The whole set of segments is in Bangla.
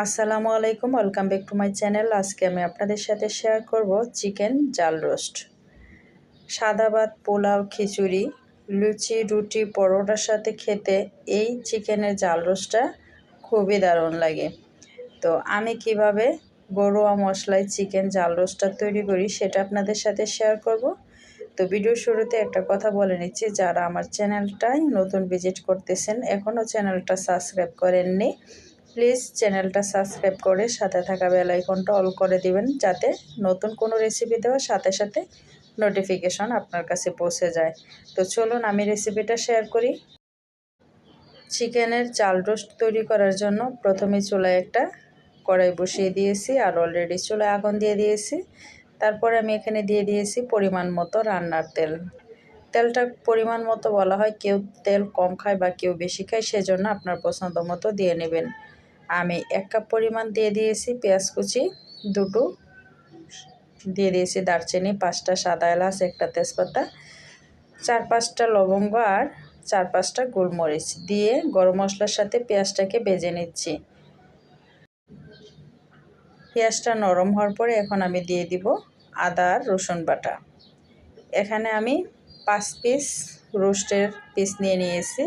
আসসালামু আলাইকুম, welcome back to my channel. আজকে আমি আপনাদের সাথে শেয়ার করব চিকেন জাল রোস্ট। সাদা ভাত, পোলাও, খিচুড়ি, লুচি, রুটি, পরোটার সাথে খেতে এই চিকেনের জাল রোস্টটা খুবই দারুণ লাগে। তো আমি কীভাবে গরুয়া মশলায় চিকেন জাল রোস্টটা তৈরি করি সেটা আপনাদের সাথে শেয়ার করব। তো ভিডিও শুরুতে একটা কথা বলে নিচ্ছি, যারা আমার চ্যানেলটাই নতুন ভিজিট করতেছেন এখনও চ্যানেলটা সাবস্ক্রাইব করেননি প্লিজ চ্যানেলটা সাবস্ক্রাইব করে সাথে থাকা বেল আইকনটা অল করে দিবেন, যাতে নতুন কোনো রেসিপি দেওয়ার সাথে সাথে নোটিফিকেশন আপনার কাছে পৌঁছে যায়। তো চলুন আমি রেসিপিটা শেয়ার করি। চিকেনের চাল রোস্ট তৈরি করার জন্য প্রথমে চুলায় একটা কড়াই বসিয়ে দিয়েছি আর অলরেডি চুলায় আগুন দিয়ে দিয়েছি। তারপর আমি এখানে দিয়ে দিয়েছি পরিমাণ মতো রান্নার তেল। তেলটা পরিমাণ মতো বলা হয় কেউ তেল কম খায় বা কেউ বেশি খায়, সেজন্য আপনার পছন্দ মতো দিয়ে নেবেন। আমি এক কাপ পরিমাণ দিয়ে দিয়েছি পেঁয়াজ কুচি, দুটো। দিয়ে দিয়েছি দারচিনি, পাঁচটা সাদা এলাচ, একটা তেজপাতা, চার পাঁচটা লবঙ্গ আর চার পাঁচটা গোলমরিচ। দিয়ে গরম মশলার সাথে পেঁয়াজটাকে বেজে নিচ্ছি। পেঁয়াজটা নরম হওয়ার পরে এখন আমি দিয়ে দিব আদা আর রসুন বাটা। এখানে আমি পাঁচ পিস রোস্টের পিস নিয়ে নিয়েছি।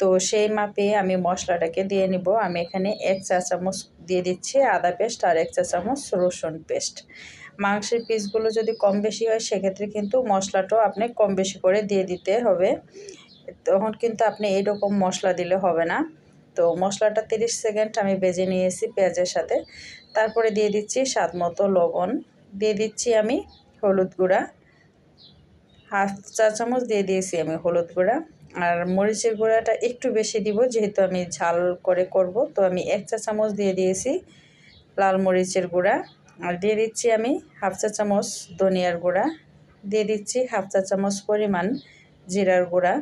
তো সেই মাপে আমি মশলাটাকে দিয়ে নিব। আমি এখানে এক চা চামচ দিয়ে দিচ্ছি আদা পেস্ট আর এক চা চামচ রসুন পেস্ট। মাংসের পিসগুলো যদি কম বেশি হয়, সেক্ষেত্রে কিন্তু মশলাটাও আপনি কম বেশি করে দিয়ে দিতে হবে। তখন কিন্তু আপনি এইরকম মশলা দিলে হবে না। তো মশলাটা 30 সেকেন্ড আমি বেজে নিয়েছি পেঁয়াজের সাথে। তারপরে দিয়ে দিচ্ছি স্বাদ মতো লবণ। দিয়ে দিচ্ছি আমি হলুদ গুঁড়া। হাফ চা চামচ দিয়ে দিয়েছি আমি হলুদ গুঁড়া। আর মরিচের গুঁড়াটা একটু বেশি দিব, যেহেতু আমি ঝাল করে করব। তো আমি এক চা চামচ দিয়ে দিয়েছি লাল মরিচের গুঁড়া। আর দিয়ে দিচ্ছি আমি হাফ চা চামচ ধনিয়ার গুঁড়া। দিয়ে দিচ্ছি হাফ চা চামচ পরিমাণ জিরার গুঁড়া।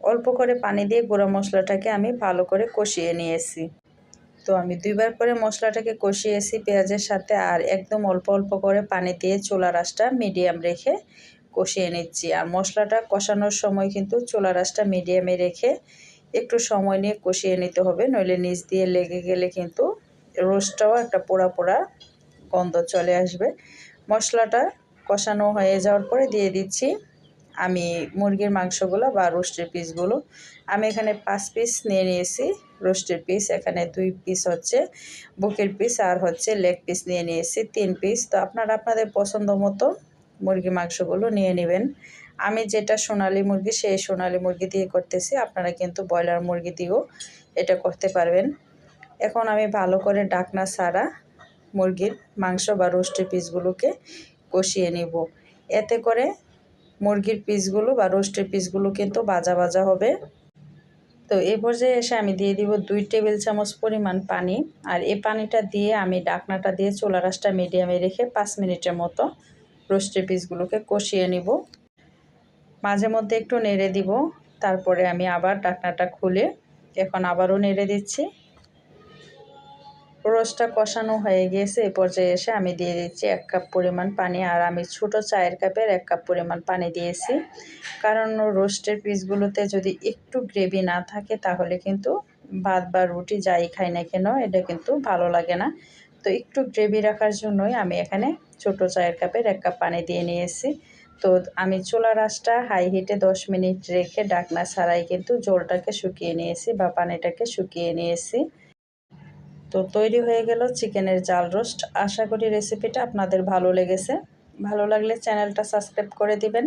অল্প করে পানি দিয়ে গুঁড়া মশলাটাকে আমি ভালো করে কষিয়ে নিয়েছি। তো আমি দুইবার করে মশলাটাকে কষিয়েছি পেঁয়াজের সাথে, আর একদম অল্প অল্প করে পানি দিয়ে চোলা রাসটা মিডিয়াম রেখে কষিয়ে নিচ্ছি। আর মশলাটা কষানোর সময় কিন্তু চোলা রাসটা মিডিয়ামে রেখে একটু সময় নিয়ে কষিয়ে নিতে হবে। নইলে নিচ দিয়ে লেগে গেলে কিন্তু রোস্টটাও একটা পোড়া পোড়া গন্ধ চলে আসবে। মশলাটা কষানো হয়ে যাওয়ার পরে দিয়ে দিচ্ছি আমি মুরগির মাংসগুলো বা রোস্টের পিসগুলো। আমি এখানে পাঁচ পিস নিয়ে নিয়েছি রোস্টের পিস, এখানে দুই পিস হচ্ছে বুকের পিস আর হচ্ছে লেগ পিস নিয়ে নিয়েছি, তিন পিস। তো আপনারা আপনাদের পছন্দ মতো মুরগি, মাংসগুলো নিয়ে নেবেন। আমি যেটা সোনালি মুরগি, সেই সোনালি মুরগি দিয়ে করতেছি। আপনারা কিন্তু ব্রয়লার মুরগি দিয়েও এটা করতে পারবেন। এখন আমি ভালো করে ডাকনা ছাড়া মুরগির মাংস বা রোস্টের পিসগুলোকে কষিয়ে নিব। এতে করে মুরগির পিসগুলো বা রোস্টের পিসগুলো কিন্তু বাজা বাজা হবে। তো এই পর্যায়ে এসে আমি দিয়ে দিব দুই টেবিল চামচ পরিমাণ পানি। আর এই পানিটা দিয়ে আমি ডাকনাটা দিয়ে চোলা রাসটা মিডিয়ামে রেখে পাঁচ মিনিটের মতো রোস্টের পিসগুলোকে কষিয়ে নিব। মাঝে মধ্যে একটু নেড়ে দিব। তারপরে আমি আবার ডাকনাটা খুলে এখন আবারও নেড়ে দিচ্ছি। রোস্টটা কষানো হয়ে গিয়েছে এ পর্যায়ে এসে আমি দিয়ে দিচ্ছি এক কাপ পরিমাণ পানি। আর আমি ছোট চায়ের কাপের এক কাপ পরিমাণ পানি দিয়েছি। কারণ রোস্টের পিসগুলোতে যদি একটু গ্রেভি না থাকে, তাহলে কিন্তু ভাত বা রুটি যাই খাই না কেন, এটা কিন্তু ভালো লাগে না। তো একটু গ্রেভি রাখার জন্যই আমি এখানে ছোট চায়ের কাপের এক কাপ পানি দিয়ে নিয়েছি। তো আমি চোলা রাসটা হাই হিটে দশ মিনিট রেখে ডাকনা ছাড়াই কিন্তু জলটাকে শুকিয়ে নিয়েছি বা পানিটাকে শুকিয়ে নিয়েছি। তো তৈরি হয়ে গেল চিকেনের জাল রোস্ট। আশা করি রেসিপিটা আপনাদের ভালো লেগেছে। ভালো লাগলে চ্যানেলটা সাবস্ক্রাইব করে দিবেন।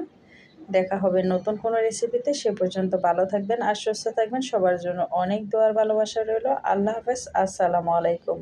দেখা হবে নতুন কোনো রেসিপিতে সে পর্যন্ত ভালো থাকবেন আর সুস্থ থাকবেন। সবার জন্য অনেক দোয়ার ভালোবাসা রইল। আল্লাহ হাফেজ। আসসালামু আলাইকুম।